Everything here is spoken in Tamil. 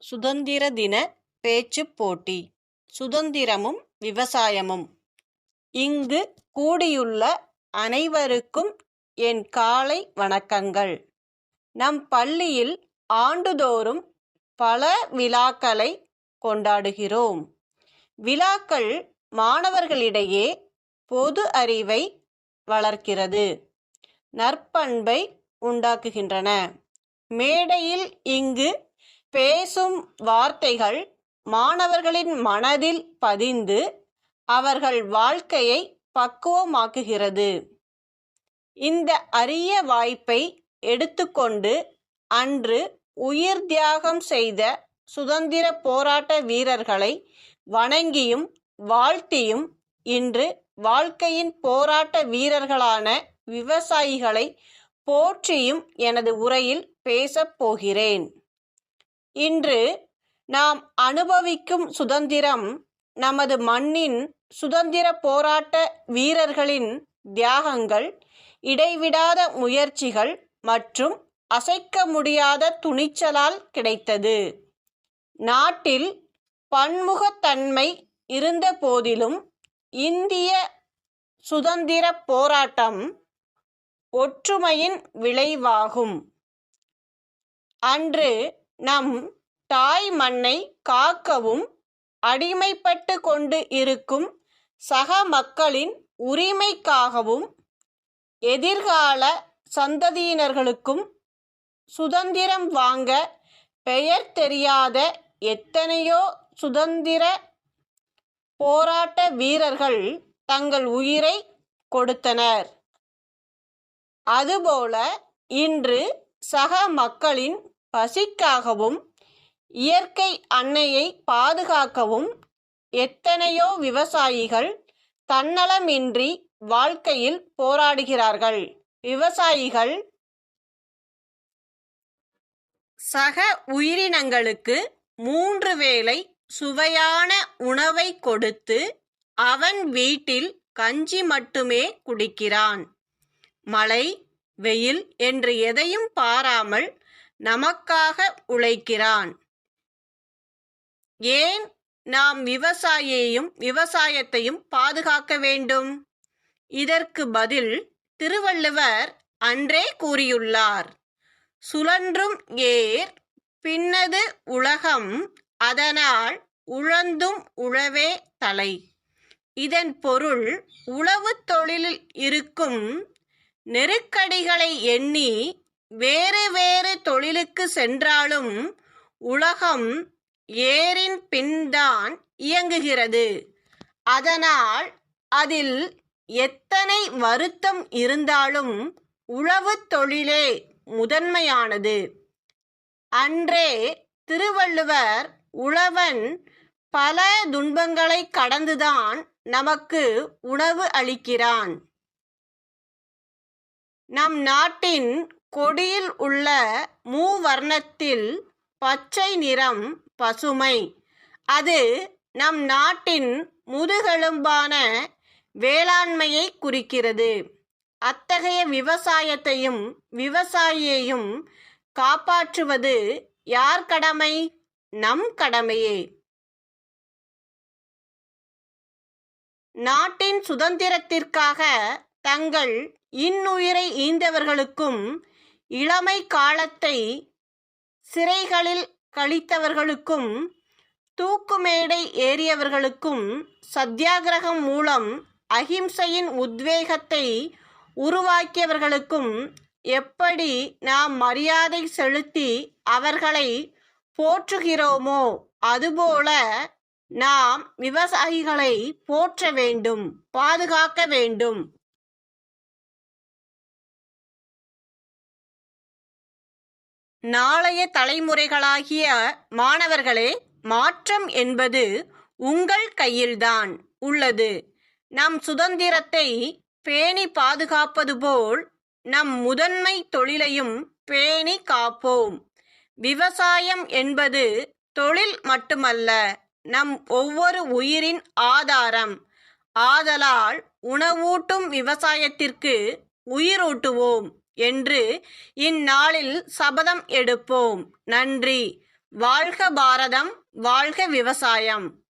சுதந்திர தின பேச்சுப் போட்டி சுதந்திரமும் விவசாயமும். இங்கு கூடியுள்ள அனைவருக்கும் என் காலை வணக்கங்கள். நம் பள்ளியில் ஆண்டுதோறும் பல விழாக்களை கொண்டாடுகிறோம். விழாக்கள் மாணவர்களிடையே பொது அறிவை வளர்க்கிறது. நற்பண்பை உண்டாக்குகின்றன. மேடையில் இங்கு பேசும் வார்த்தைகள் மாணவர்களின் மனதில் பதிந்து அவர்கள் வாழ்க்கையை பக்குவமாக்குகிறது. இந்த அரிய வாய்ப்பை எடுத்துக்கொண்டு அன்று உயிர் தியாகம் செய்த சுதந்திர போராட்ட வீரர்களை வணங்கியும் வாழ்த்தியும் இன்று வாழ்க்கையின் போராட்ட வீரர்களான விவசாயிகளை போற்றியும் எனது உரையில் பேசப் போகிறேன். இன்று நாம் அனுபவிக்கும் சுதந்திரம் நமது மண்ணின் சுதந்திர போராட்ட வீரர்களின் தியாகங்கள் இடைவிடாத முயற்சிகள் மற்றும் அசைக்க முடியாத துணிச்சலால் கிடைத்தது. நாட்டில் பன்முகத்தன்மை இருந்த போதிலும் இந்திய சுதந்திர போராட்டம் ஒற்றுமையின் விளைவாகும். அன்று நம் தாய் மண்ணை காக்கவும் அடிமைப்பட்டு கொண்டு இருக்கும் சக மக்களின் உரிமைக்காகவும் எதிர்கால சந்ததியினர்களுக்கும் சுதந்திரம் வாங்க பெயர் தெரியாத எத்தனையோ சுதந்திர போராட்ட வீரர்கள் தங்கள் உயிரை கொடுத்தனர். அதுபோல இன்று சக மக்களின் பசிக்காகவும் இயற்கை அன்னையை பாதுகாக்கவும் எத்தனையோ விவசாயிகள் தன்னலமின்றி வாழ்க்கையில் போராடுகிறார்கள். விவசாயிகள் சக உயிரினங்களுக்கு மூன்று வேளை சுவையான உணவை கொடுத்து அவன் வீட்டில் கஞ்சி மட்டுமே குடிக்கிறான். மழை வெயில் என்று எதையும் பாராமல் நமக்காக உழைக்கிறான். ஏன் நாம் விவசாயியையும் விவசாயத்தையும் பாதுகாக்க வேண்டும்? இதற்கு பதில் திருவள்ளுவர் அன்றே கூறியுள்ளார். சுழன்றும் ஏர் பின்னது உலகம் அதனால் உழந்தும் உழவே தலை. இதன் பொருள் உழவு தொழிலில் இருக்கும் நெருக்கடிகளை எண்ணி வேறு வேறு தொழிலுக்கு சென்றாலும் உலகம் ஏரின் பின்தான் இயங்குகிறது. அதனால் அதில் எத்தனை வருத்தம் இருந்தாலும் உழவு தொழிலே முதன்மையானது. அன்றே திருவள்ளுவர் உழவன் பல துன்பங்களை கடந்துதான் நமக்கு உணவு அளிக்கிறான். நம் நாட்டின் கொடியில் உள்ள மூவர்ணத்தில் பச்சை நிறம் பசுமை. அது நம் நாட்டின் முதுகெலும்பான வேளாண்மையை குறிக்கிறது. அத்தகைய விவசாயத்தையும் விவசாயியையும் காப்பாற்றுவது யார் கடமை? நம் கடமையே. நாட்டின் சுதந்திரத்திற்காக தங்கள் இன்னுயிரை ஈந்தவர்களுக்கும் இளமை காலத்தை சிறைகளில் கழித்தவர்களுக்கும் தூக்குமேடை ஏறியவர்களுக்கும் சத்தியாகிரகம் மூலம் அகிம்சையின் உத்வேகத்தை உருவாக்கியவர்களுக்கும் எப்படி நாம் மரியாதை செலுத்தி அவர்களை போற்றுகிறோமோ அதுபோல நாம் விவசாயிகளை போற்ற வேண்டும் பாதுகாக்க வேண்டும். நாளைய தலைமுறைகளாகிய மாணவர்களே மாற்றம் என்பது உங்கள் கையில்தான் உள்ளது. நம் சுதந்திரத்தை பேணி பாதுகாப்பது போல் நம் முதன்மை தொழிலையும் பேணி காப்போம். விவசாயம் என்பது தொழில் மட்டுமல்ல நம் ஒவ்வொரு உயிரின் ஆதாரம். ஆதலால் உணவூட்டும் விவசாயத்திற்கு உயிரூட்டுவோம். என்று இந்நாளில் சபதம் எடுப்போம். நன்றி. வாழ்க பாரதம் வாழ்க விவசாயம்.